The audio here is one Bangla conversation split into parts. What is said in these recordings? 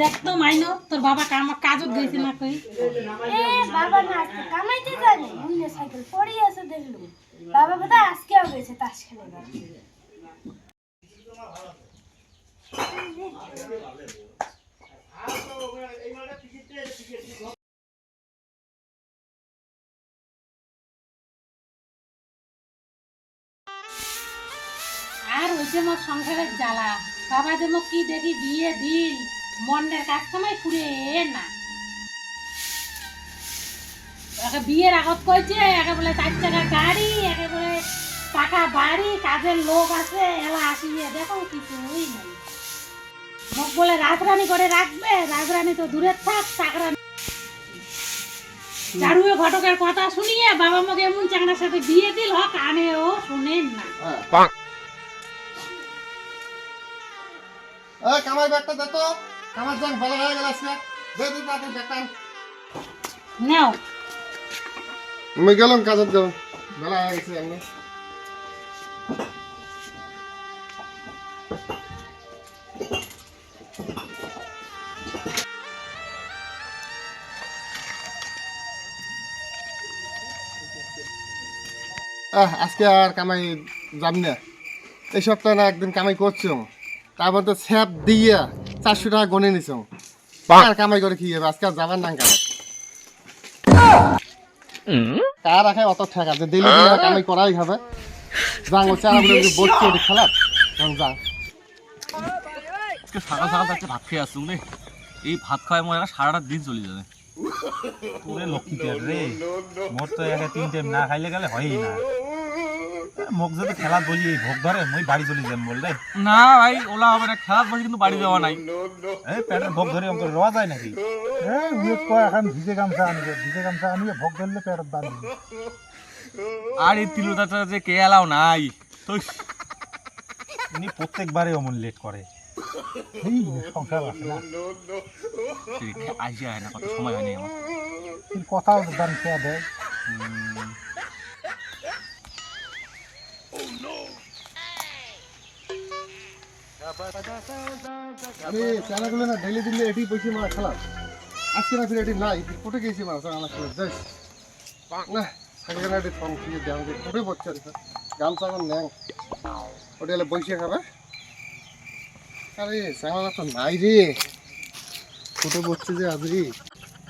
দেখ তো মাইনো তোর বাবা কাম কাজত গেছে না কই? এ বাবা না আজকে কামাইতে জানে বুঝলে সাইকেল পড়েই আছে দেখলুম। বাবা বোধহয় আজকেও গেছে তাস খেলে আর হইছে মোর সংসারের জ্বালা বাবা যে মোক কি দেখি বিয়ে দিল। মন্ডের কাজ কামাই ফুরে না। একে বিয়ের আগত কইছে, একে বলে চার চাকা গাড়ি, একে বলে টাকা বাড়ি, কাজের লোক আছে, এলা আসিয়ে দেখো কিছুই নাই। মোক বলে, রাজরানী করে রাখবে, রাজরানী তো দূরে থাক চাকরানি চারুয়ে ঘটকের কথা শুনিয়ে বাবা মোক এমন চাকরার সাথে বিয়ে দিল কানেও শুনেন না। কামাই ব্যাগটা দে যান ভালো হয়ে গেল আজকে। তাড়াতাড়ি নাও। আমি গেলাম কাজত গেলাম বেলা হয়ে গেছে আহ, আজকে আর কামাই যাবি না। এই সপ্তাহে না একদিন কামাই করছ তারপর তো স্যাপ দিয়ে চারশো টাকা গনে নিছ। আর কামাই করে কি হবে? আজকে আর যাবার না কামাই কার রাখে অত ঠেকা যে কামাই করাই হবে। যাং হচ্ছে বসছি ওটি খেলার যাং যাং। আজকে সকাল সকাল একটা ভাত খেয়ে আসুন রে এই ভাত খাওয়ায় মোর একটা সারাটা দিন চলে যাবে। লক্ষ্মী রে? মোর তো একে তিন টাইম না খাইলে গেলে হয়ই না। মোক যদি বলি ভোগ ধরে মই বাড়ি চলে যাম বল রে না ভাই ওলা হবে না কিন্তু বাড়ি যাওয়া নাই। এই পেটের ভোগ ধরে অঙ্ক রোয়া যায় নাকি? কয় এখন ভিজে গামছা আনবে ভিজে গামছা আনিয়ে ভোগ ধরলে পেটত বাঁধবে আর এই তিলুদাটা যে কে এলাও নাই? তো উনি প্রত্যেকবারে অমন লেট করে। এই সংসার আছে না। আসি হয় না কত সময় হয়নি আমার। কথাও দান খেয়া দেয়? আমি চানাগুলো না ডেলি দিলে এটি বসে মারা খেলাম। আজকে না ফিরে এটি নাই কোটে গেছি মারা চানা খেলে যাই না সেখানে এটি ফর্ম খুঁজে দেওয়া হবে কোটে বসছে আর গামছা এখন ন্যাং ওটা হলে বসে খাবে। আরে চানা তো নাই রে। কোটে বসছে যে আজই।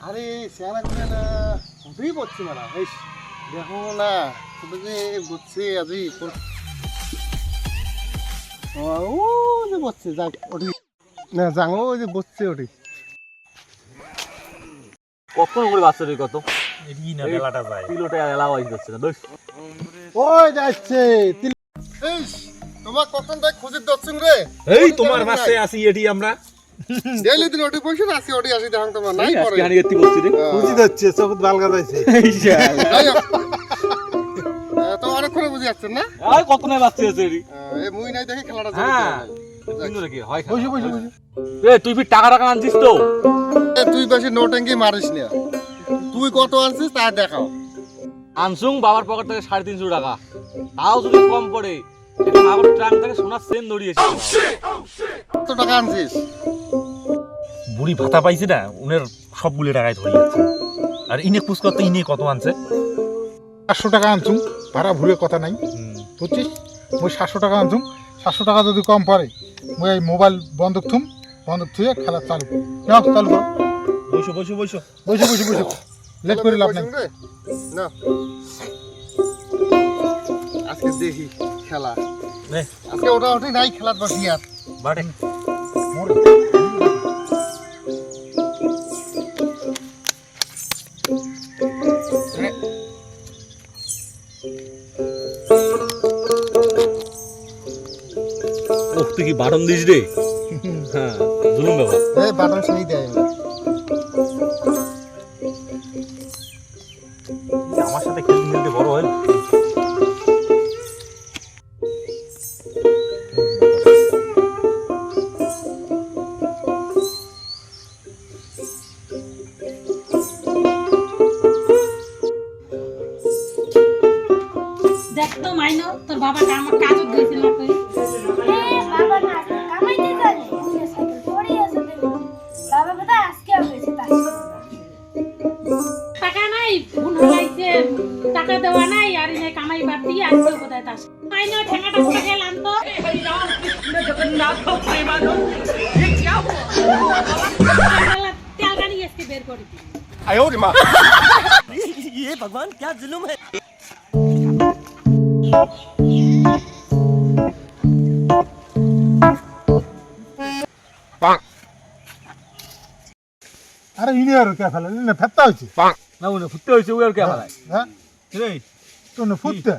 আরে চানাগুলো না কোটেই বসছে মারা, বেশ। দেখো না কোটে যে বসছে আজই ও যে বসছে যাক ওটি না যাং ও যে বসছে ওটি কখন করে বাচ্চা রে কত বেলাটা যায়। তিলোটা এলাও আসি যাচ্ছে না দোষ। ওই যাচ্ছে তোমার কখন তাই খুঁজে দচ্ছেন রে? এই তোমার বাসে আসি এটি আমরা। ডেইলি দিন ওটি পয়সা আসি ওটি আসি দেখুন তোমার নাই পরে। আজকে হানি বলছি রে খুঁজি যাচ্ছে সব বালগা যাইছে যাই হোক। আহ, বুঝে যাচ্ছেন না? আর কত নাই বাচ্চা আছে রে আহ, মুই নাই দেখে খেলাটা হ্যাঁ। হয় তুই ফির টাকা টাকা আনছিস তো? এ, তুই বেশি নোটেঙ্গি মারিস না তুই কত আনছিস তা দেখাও। আনসুং বাবার পকেট থেকে সাড়ে তিনশো টাকা। তাও যদি কম পড়ে থেকে সোনার সেন দড়িয়েছে কত টাকা আনছিস? বুড়ি ভাতা পাইছে না উনের সবগুলো টাকায় ধরে যাচ্ছে আর ইনে পুষ করতে ইনে কত আনছে? সাতশো টাকা আনছুম ভাড়া ভুলে কথা নাই। বুঝছিস? মই সাতশো টাকা আনছুম সাতশো টাকা যদি কম পড়ে মই এই মোবাইল বন্ধক থুম বন্ধক থুয়ে খেলা চালু যাও চালু করো। বসো বসো বসো। বসো বসো বসো। লেট করে লাভ নাই না। আজকে দেখি খেলা। নে। আজকে ওটা ওটাই নাই খেলার বসি আর। বাটে। মোর তুই কি বাটন দিস রে? হ্যাঁ জুলুম বাবা এই বাটন সেই দেয় আমার সাথে খেলতে খেলতে বড় হয়। দেখ তো মাইনো তোর বাবা আমার কাজ দিয়েছিল তুই। বাবা না কামাইতে নাই ফোন নাই কামাই বাদ দিয়ে আজকে কোথায় ঠেঙাটা কোথায় গেলাম তো। জগন্নাথ প্রেমানো এ কি আরে ইনি আর কে ফেলে? ইনি ফেত্তা হয়েছে। না উনি ফুটতে ওই আর কে ফেলায়? হ্যাঁ এই তো না ফুটতে?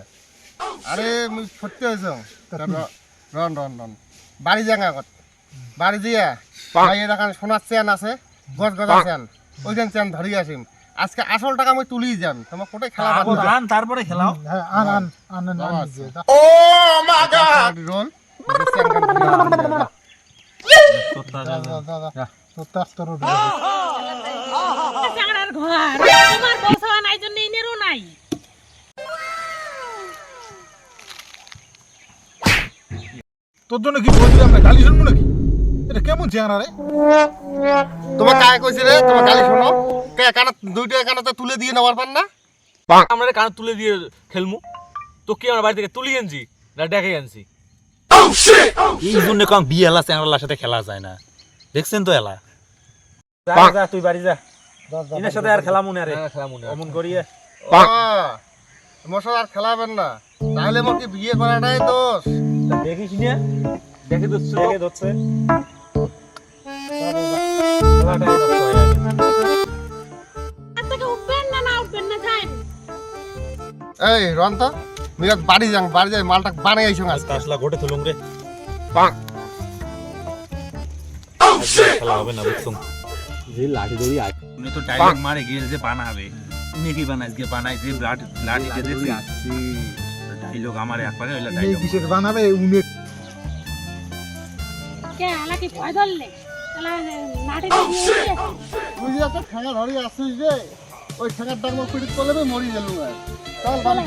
আরে মুই হয়েছ। রন রন রন। বাড়ি যাং আগত। বাড়ি দিয়া ভাই দেখান সোনার চেন আছে গজ গজা চেন। ওই চেন চেন ধরি আসিম। আজকে আসল টাকা মই তুলি যাম তোমার কোটে খেলা আন তারপরে খেলাও। হ্যাঁ আন আন আন আন আচ্ছা। রোল দাও, দাও, দাও। তো তার জন্য কি বলছি আমরা গালি শুনব নাকি? এটা কেমন চেহারা রে? তোমার কায় কইছে রে তোমার গালি শোনো। কে কানা দুইটা কানাতে তুলে দিয়ে নেওয়ার পার না? আমরা কান তুলে দিয়ে খেলমু। তো কি আমরা বাড়ি থেকে তুলি আনছি না ডেকে আনছি। এই জন্য কম বিয়ে এলা চ্যাংড়ালার সাথে খেলা যায় না। দেখছেন তো এলা? যা যা তুই বাড়ি যা। ইনের সাথে আর খেলা মনে রে। খেলা মনে অমন করিয়ে। আর খেলাবেন না। তাহলে মোর কি বিয়ে করাটাই দোষ। দেখিস নিয়ে দেখে তো। দেখে ধরছে। এই রন্ত মিরাজ বাড়ি যাং বাড়ি যাই মালটা বানাই আইছো আজকে। তাসলা ঘটে তুলুম রে। পাক খেলা হবে না বুঝছ। যে লাঠি ধরি আছে উনি তো ডাইরেক্ট মারে গিয়ে যে বানাবে। উনি কি বানাইছে গিয়ে বানাই যে লাঠি লাঠি যে দেখছি ডাইলগ আমার একবারে হইল এই ডাইলগ কিসের বানাবে? উনি কে আলা কি ভয় ধরলে? দিয়ে উঠে তুই যে একটা ঠেঙা ধরি আসছিস রে ওই ঠেঙার ডাক পিড়িত করলে মরি গেল চল বাড়ি